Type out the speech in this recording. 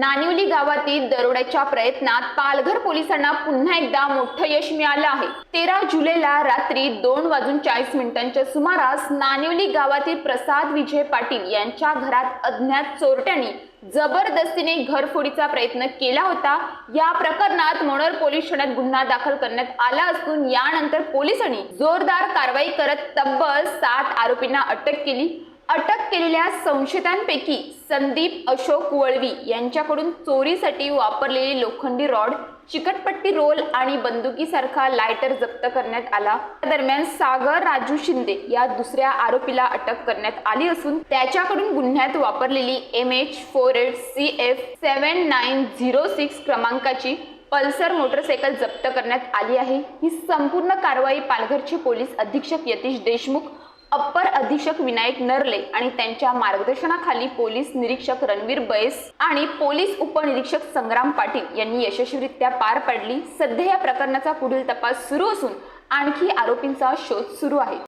नानिवली गावातील दरोड्याच्या प्रयत्नात पालघर पोलिसांना पुन्हा एकदा मोठं यश मिळालं आहे. तेरा जुलैला रात्री दोन वाजून चाळीस मिनिटांच्या सुमारास नानिवली गावातील प्रसाद विजय पाटील यांच्या घरात अज्ञात चोरट्यांनी जबरदस्तीने घरफोडीचा प्रयत्न केला होता. या प्रकरणात मनोर पोलीस ठाण्यात गुन्हा दाखल करण्यात आला असून यानंतर पोलिसांनी जोरदार कारवाई करत तब्बल सात आरोपींना अटक केली. अटक केलेल्या संशयितांपैकी संदीप अशोक वळवी यांच्याकडून चोरीसाठी वापरलेली लोखंडी रॉड चिकटपट्टी रोल आणि बंदुकीसारखा लायटर जप्त करण्यात आला. दरम्यान सागर राजू शिंदे या दुसऱ्या आरोपीला अटक करण्यात आली असून त्याच्याकडून गुन्ह्यात वापरलेली M H four eight C F seven nine zero six क्रमांकाची पल्सर मोटरसायकल जप्त करण्यात आली आहे. ही संपूर्ण कारवाई पालघरचे पोलीस अधीक्षक यतीश देशमुख अप्पर अधीक्षक विनायक नरले आणि त्यांच्या मार्गदर्शनाखाली पोलीस निरीक्षक रणवीर बैस आणि पोलीस उपनिरीक्षक संग्राम पाटील यांनी यशस्वीरित्या पार पाडली. सध्या या प्रकरणाचा पुढील तपास सुरू असून आणखी आरोपींचा शोध सुरू आहे.